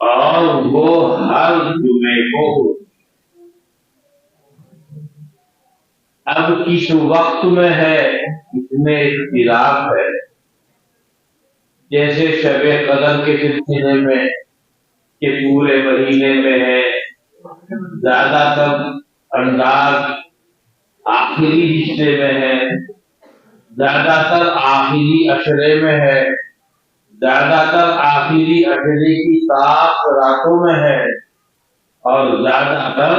और वो हर जुमे को अब किस वक्त में है इसमें इख्तिलाफ है। जैसे शब कदर के सिलसिले में, के पूरे महीने में है, ज़्यादातर अंदाज आखिरी हिस्से में है, ज़्यादातर आखिरी अशरे में है। ज़्यादातर आखिरी अशरे की सात रातों में है और ज़्यादातर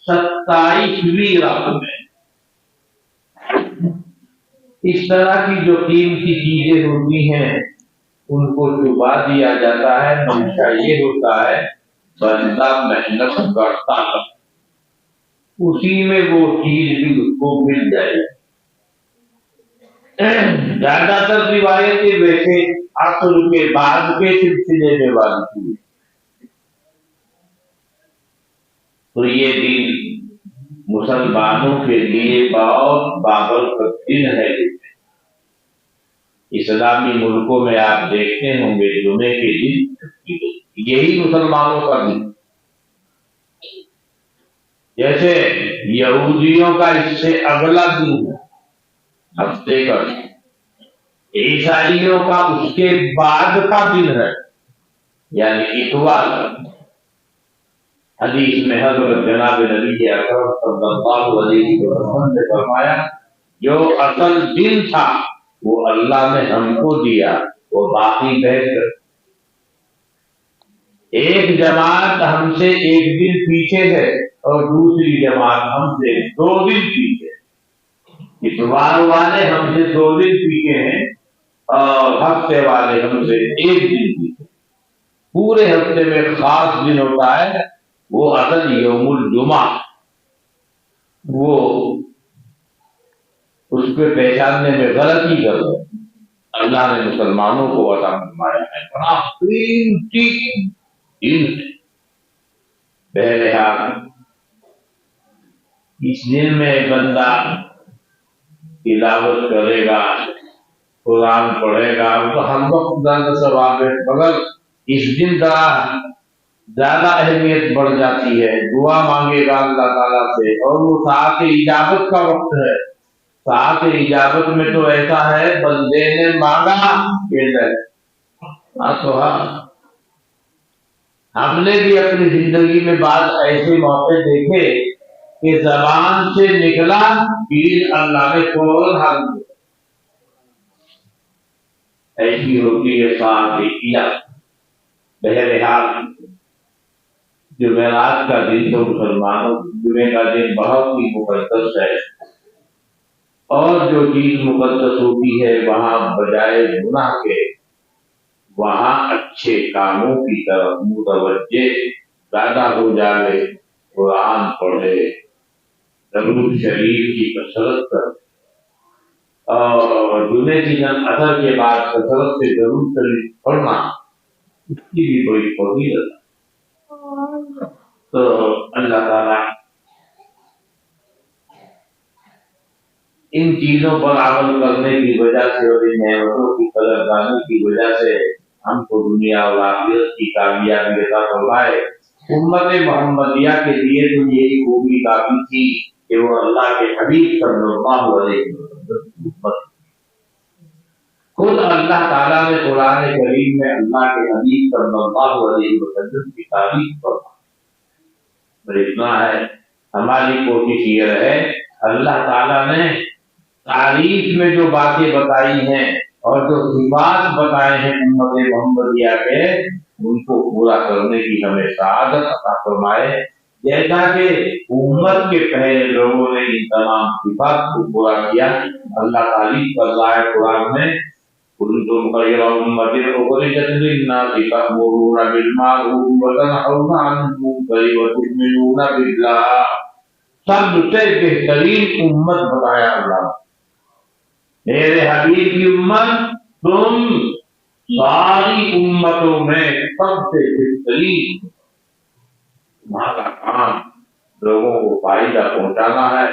सत्ताईसवीं रात में इस तरह की जो कीमती चीज़ें होती हैं, उनको छुपा दिया जाता है हमेशा ये होता है, बंदा मेहनत करता है। उसी में वो चीज़ भी उसको मिल जाए ज़्यादातर रिवायतें वैसे असल के बाद के सिलसिले में बनती है तो ये दिन मुसलमानों के लिए बहुत बाबर का दिन है। इस्लामी मुल्कों में आप देखते होंगे, जुमे के दिन, यही मुसलमानों का दिन। जैसे यहूदियों का इससे अगला दिन है, हफ़्ते का ईसाइयों का उसके बाद का दिन है। यानी इतवार। हदीस में हज़रत जनाब नबी अकरम ने फरमाया, जो असल दिन था, वो अल्लाह ने हमको दिया, वो बाकी बेहतर एक जमात हमसे एक दिन पीछे है और दूसरी जमात हमसे दो दिन पीछे इतवार वाले हमसे दो दिन पीछे हैं हफ़्ते वाले हमसे एक दिन पीछे पूरे हफ़्ते में खास दिन होता है, वो असल यमुल जुमा। वो उसके पहचानने में गलती कर अल्लाह ने मुसलमानों को अता फरमाया है, बड़ा कीमती दिन है। इस दिन में बंदा तिलावत करेगा कुरान पढ़ेगा तो हम वक्त सवाब है, मगर इस दिन जरा ज़्यादा अहमियत बढ़ जाती है। दुआ मांगेगा अल्लाह ताला से, और वो साथ इजाबत का वक्त है। साथ इजाबत में तो ऐसा है, बंदे ने मांगा हाँ तो हाँ। हमने भी अपनी ज़िंदगी में बाद ऐसे मौके देखे कि जबान से निकला पीर अल्लाह ने फ़ौरन हाल ऐसी होती है साथिया बहरहाल जुमेरात का दिन तो मुसलमानों जुमे का दिन बहुत ही मुकदस है। और जो चीज़ मुकदस होती है, वहाँ बजाय गुनाह के, वहाँ अच्छे कामों की तरफ़ मुतवजे ज़्यादा हो जाए, कुरान पढ़े ज़रूर शरीर की कसरत कर और जुमे की जन असर के बाद कसरत से ज़रूर शरीर पढ़ना इसकी भी कोई फजीलत तो अल्लाह ताला इन चीज़ों पर अमल करने की वजह से और इन नेमतों की कदरदानी की वजह से हमको दुनिया और आखिरत की कामयाबी अता फरमाए उम्मत मोहम्मदिया के लिए तो यही खूबी काफ़ी थी कि वो अल्लाह के हबीब सल्लल्लाहु अलैहि खुद अल्लाह ताला ने कुरान करीम में अल्लाह के हबीब सल्लल्लाहु अलैहि वसल्लम की तारीफ़ इतना है, हमारी कोशिश ये रहे, अल्लाह ताला ने तारीफ़ में जो बातें बताई हैं और जो सिफात बताए हैं उम्मत मोहम्मदिया के, उनको पूरा करने की हमें शहादत अता फरमाए, जैसा कि उम्मत के पहले लोगों ने इन तमाम सिफात को पूरा किया, अल्लाह तारीफ़ कर रहा है कुरान में كنتم خير أمة أخرجت للناس تأمرون بالمعروف وتنحون عن المنكر وتؤمنون بالله सबसे बेहतरीन उम्मत बताया अल्लाह मेरे हबीब की उम्मत तुम सारी उम्मतों में सबसे बेहतरीन तुम्हारा काम लोगों को फ़ायदा पहुंचाना है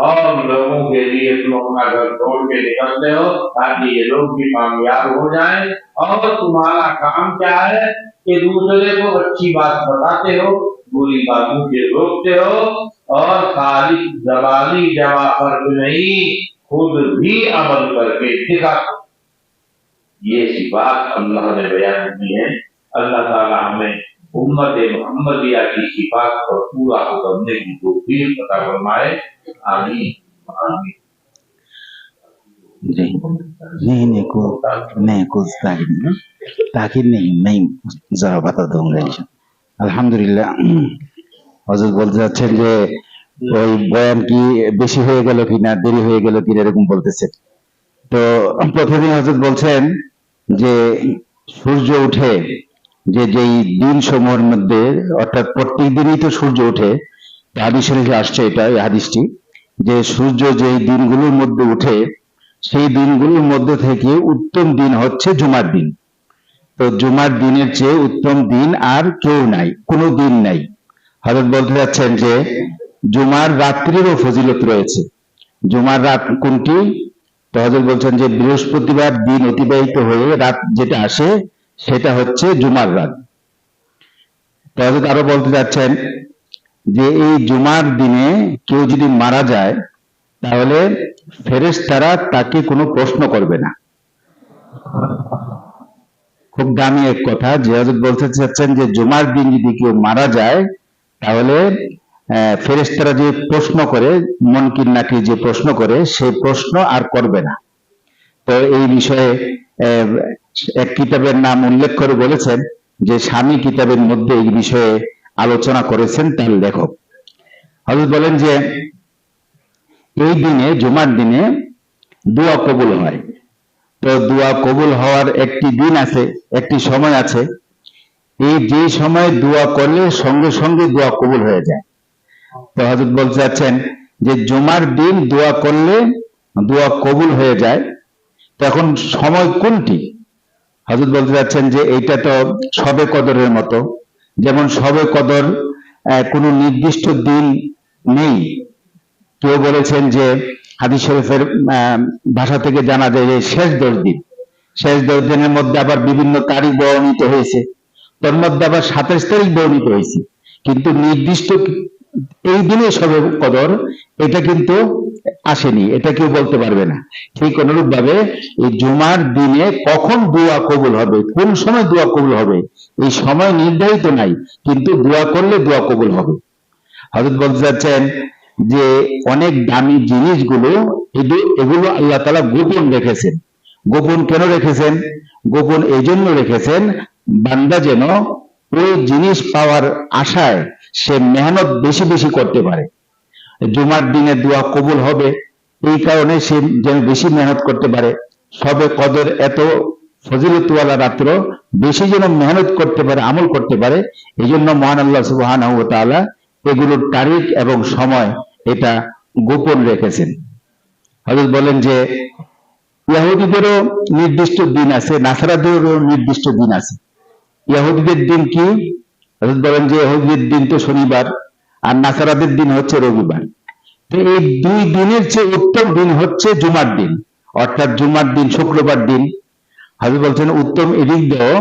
और लोगों के लिए तुम अपना घर छोड़ के निकलते हो ताकि ये लोग भी कामयाब हो जाएँ। और तुम्हारा काम क्या है कि दूसरे को अच्छी बात बताते हो, बुरी बातों से रोकते हो और खाली जबानी जवा फ़र्क नहीं, खुद भी अमल करके दिखाते ये सी बात अल्लाह ने बयान की है। अल्लाह ताला हमें उम्मत मोहम्मदिया की सिफात पर पूरा करने की तौफीक पता फरमाए आमीन आमीन जी नहीं नहीं को नहीं कुछ ताकिद नहीं ताकिद नहीं नहीं जरा बता दूंगा इंशाल्लाह আলহামদুলিল্লাহ হজরত বলতে যাচ্ছেন যে ওই বয়ান কি বেশি হয়ে গেল কিনা দেরি হয়ে গেল কিনা এরকম বলতেছে তো প্রতিদিন হজরত বলছেন যে সূর্য উঠে যে যেই দিন সমূহের মধ্যে, অর্থাৎ প্রত্যেক দিনই তো সূর্য ওঠে হাদিস শরীফে আসছে এটা হাদিসটি, যে সূর্য যেই দিনগুলোর মধ্যে উঠে সেই দিনগুলোর মধ্যে থেকে উত্তম দিন হচ্ছে জুমার দিন। তো জুমার দিনের চেয়ে উত্তম দিন আর কেউ নাই, কোনো দিন নাই। হজরত বলতে যাচ্ছেন যে, জুমার রাত্রিরও ফজিলত রয়েছে। জুমার রাত কোনটি? তো হজরত বলছেন যে, বৃহস্পতিবার দিন অতিবাহিত হয়ে রাত যেটা আসে সেটা হচ্ছে জুমার রাত। তো হজরত আরও বলতে যাচ্ছেন যে এই জুমার দিনে কেউ যদি মারা যায় তাহলে ফেরেশতারা তাকে কোনো প্রশ্ন করবে না। খুব দামি এক কথা যে হজরত বলতে চাচ্ছেন যে জুমার দিন যদি কেউ মারা যায় তাহলে আহ, ফেরেশতারা যে প্রশ্ন করে মনকির নাকি যে প্রশ্ন করে সেই প্রশ্ন আর করবে না। তো এই বিষয়ে এক কিতাবের নাম উল্লেখ করে বলেছেন যে স্বামী কিতাবের মধ্যে এই বিষয়ে আলোচনা করেছেন তার লেখক। হজরত বলেন যে, এই দিনে, জুমার দিনে দোয়া কবুল হয়। তো দোয়া কবুল হওয়ার একটি দিন আছে, একটি সময় আছে। এই যে সময় দোয়া করলে সঙ্গে সঙ্গে দোয়া কবুল হয়ে যায়। তো হজরত বলতে চাচ্ছেন যে, জুমার দিন দোয়া করলে দোয়া কবুল হয়ে যায়। তখন সময় কোনটি? হজরত বলতে চাচ্ছেন যে এইটা তো সবে কদরের মতো। যেমন সবে কদর কোনো নির্দিষ্ট দিন নেই। কেউ বলেছেন যে হাদিস শরীফের ভাষা থেকে জানা যায় যে শেষ দশ দিন। শেষ দশ দিনের মধ্যে আবার বিভিন্ন তারিখ বর্ণিত হয়েছে। তোর মধ্যে আবার সাতাশ তারিখ বর্ণিত হয়েছে। কিন্তু নির্দিষ্ট এই দিনে সবে কদর, এটা কিন্তু আসেনি, এটা কেউ বলতে পারবে না। ঠিক অনুরূপ ভাবে এই জুমার দিনে কখন দোয়া কবুল হবে, কোন সময় দোয়া কবুল হবে, এই সময় নির্ধারিত নাই, কিন্তু দোয়া করলে দোয়া কবুল হবে। হজরত বলতে চাচ্ছেন যে, অনেক দামি জিনিসগুলো এগুলো আল্লাহ তালা গোপন রেখেছেন। গোপন কেন রেখেছেন? গোপন এই জন্য রেখেছেন, বান্দা যেন ওই জিনিস পাওয়ার আশায় সে মেহনত বেশি বেশি করতে পারে। জুমার দিনে দোয়া কবুল হবে, এই কারণে সে যেন বেশি মেহনত করতে পারে। সবে কদর এত ফজিলতওয়ালা রাত্র বেশি যেন মেহনত করতে পারে, আমল করতে পারে এই জন্য মহান আল্লাহ সুবহানাহু ওয়া তাআলা এগুলোর তারিখ এবং সময় এটা গোপন রেখেছেন। হযরত বলেন যে ইহুদিদেরও নির্দিষ্ট দিন আছে, নাসারাদেরও নির্দিষ্ট দিন আছে। ইহুদিদের দিন কি? বলেন যে ইহুদিদের দিন তো শনিবার, আর নাসারাদের দিন হচ্ছে রবিবার। তো এই দুই দিনের চেয়ে উত্তম দিন হচ্ছে জুমার দিন, অর্থাৎ জুমার দিন শুক্রবার দিন। হাজর বলছেন, উত্তম এদিক দিয়েও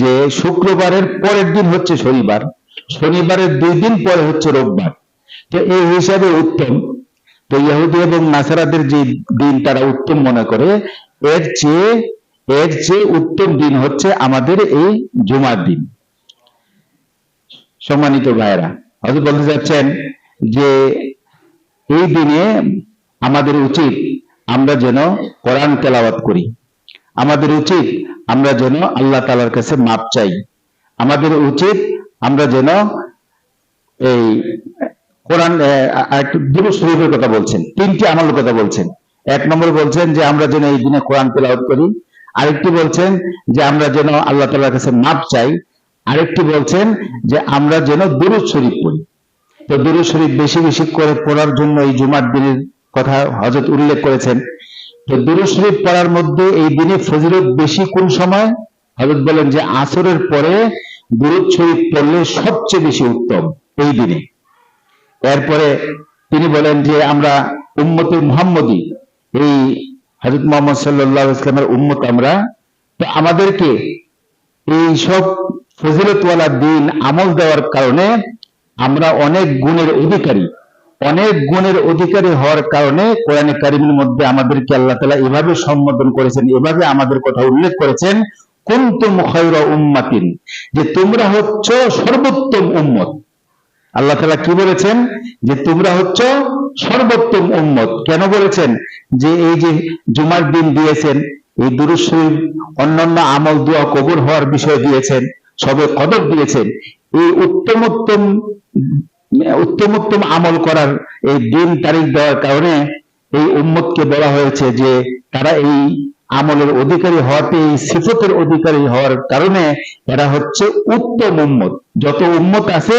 যে শুক্রবারের পরের দিন হচ্ছে শনিবার, শনিবারের দুই দিন পরে হচ্ছে রোববার। তো এই হিসাবে উত্তম। তো ইহুদি এবং নাসারাদের যে দিন তারা উত্তম মনে করে, এর চেয়ে এর চেয়ে উত্তম দিন হচ্ছে আমাদের এই জুমার দিন। সম্মানিত ভাইয়েরা হয়তো বলতে চাচ্ছেন যে এই দিনে আমাদের উচিত আমরা যেন কোরআন তেলাওয়াত করি। আমাদের উচিত আমরা যেন আল্লাহ তালার কাছে মাপ চাই। আমাদের উচিত আমরা যেন এই কোরআন একটু শরীফের কথা বলছেন, তিনটি আমলের কথা বলছেন। এক নম্বর বলছেন যে আমরা যেন এই দিনে কোরআন তেলাওয়াত করি। আরেকটি বলছেন যে আমরা যেন আল্লাহ তালার কাছে মাপ চাই আরেকটি বলছেন যে আমরা যেন দুরুদ শরীফ পড়ি। তো দুরুদ শরীফ বেশি বেশি করে পড়ার জন্য এই জুমার দিনের কথা হজরত উল্লেখ করেছেন। তো দুরুদ শরীফ পড়ার মধ্যে এই দিনে ফজিলত বেশি কোন সময়? হজরত বলেন যে আসরের পরে দুরুদ শরীফ পড়লে সবচেয়ে বেশি উত্তম এই দিনে। এরপরে তিনি বলেন যে আমরা উম্মতে মুহাম্মদী, এই হযরত মোহাম্মদ আলাইহি ইসলামের উম্মত আমরা। তো আমাদেরকে এই সব ফজিলতওয়ালা দিন আমল দেওয়ার কারণে আমরা অনেক গুণের অধিকারী। অনেক গুণের অধিকারী হওয়ার কারণে কোরআনে কারিমের মধ্যে আমাদেরকে আল্লাহ তাআলা এভাবে সম্বোধন করেছেন, এভাবে আমাদের কথা উল্লেখ করেছেন উম্মাতিন, যে তোমরা হচ্ছ সর্বোত্তম উম্মত। আল্লাহ তাআলা কি বলেছেন? যে তোমরা হচ্ছ সর্বোত্তম উম্মত। কেন বলেছেন? যে এই যে জুমার দিন দিয়েছেন, এই দুরুদ অন্যান্য আমল দোয়া কবুল হওয়ার বিষয় দিয়েছেন সবে কদর দিয়েছেন। এই উত্তম উত্তম উত্তম উত্তম আমল করার এই দিন তারিখ দেওয়ার কারণে এই উম্মতকে বলা হয়েছে যে, তারা এই আমলের অধিকারী হওয়াতে, এই সিফতের অধিকারী হওয়ার কারণে এরা হচ্ছে উত্তম উম্মত। যত উম্মত আছে,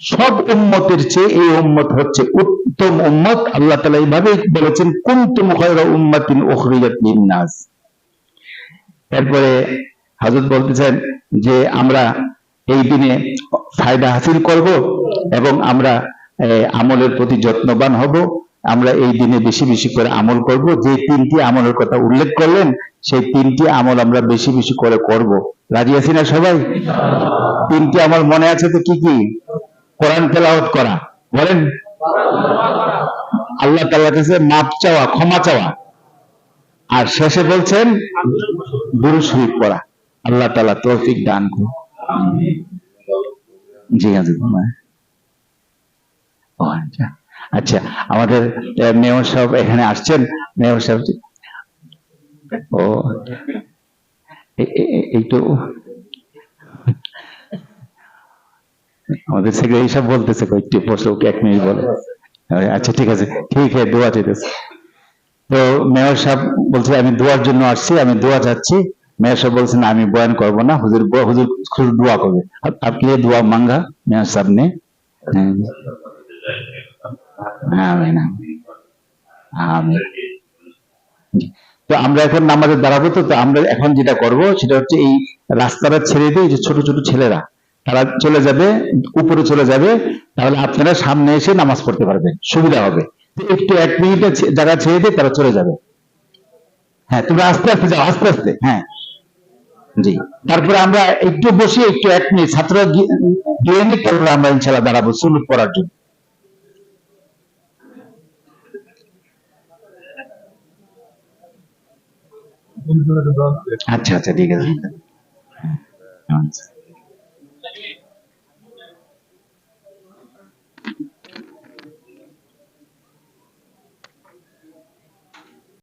সব উম্মতের চেয়ে এই উম্মত হচ্ছে উত্তম উম্মত। আল্লাহ তাআলা এইভাবেই বলেছেন, কুনতুম খায়রা উম্মাতিন উখরিজাত লিন-নাস। এরপরে হযরত বলতেছেন যে আমরা এই দিনে ফায়দা হাসিল করব এবং আমরা আমলের প্রতি যত্নবান হব। আমরা এই দিনে বেশি বেশি করে আমল করব। যে তিনটি আমলের কথা উল্লেখ করলেন, সেই তিনটি আমল আমরা বেশি বেশি করে করব। রাজি আছি না সবাই? তিনটি আমল মনে আছে তো কি কি? কোরআন তেলাওয়াত করা। বলেন। আল্লাহ তাআলার কাছে মাপ চাওয়া, ক্ষমা চাওয়া। আর শেষে বলছেন দুরূদ শরীফ পড়া। আল্লাহ তাআলা তৌফিক দান করুন। জি হাজির আচ্ছা আচ্ছা আমাদের মেয়র সাহেব এখানে আসছেন। মেয়র সাহেব ও, এ- এ- এ- আমাদের সেক্রেটারি সব বলতেছে বসে ওকে এক মিনিট বলে। আচ্ছা ঠিক আছে ঠিক আছে, দোয়া চাইতেছে। তো মেয়র সাহেব বলছে, আমি দোয়ার জন্য আসছি, আমি দোয়া চাচ্ছি। মেয়া সাহেব বলছেন আমি বয়ান করব না। হুজুর হুজুর শুধু দোয়া করবে। আপনি দোয়া মাঙ্গা, মেয়া সাহেব নে তো আমরা এখন নামাজে দাঁড়াবো তো আমরা এখন যেটা করব সেটা হচ্ছে এই রাস্তাটা ছেড়ে দিয়ে যে ছোট ছোট ছেলেরা, তারা চলে যাবে, উপরে চলে যাবে, তাহলে আপনারা সামনে এসে নামাজ পড়তে পারবেন। সুবিধা হবে। একটু এক মিনিটে জায়গা ছেড়ে দিয়ে তারা চলে যাবে। হ্যাঁ তুমি আস্তে আস্তে যাও, আস্তে আস্তে। হ্যাঁ। জি। তারপরে আমরা একটু বসে একটু এক মিনিট ছাত্র তারপরে আমরা ইনশাল্লাহ দাঁড়াবো সুলুক করার জন্য। আচ্ছা আচ্ছা ঠিক আছে। আচ্ছা।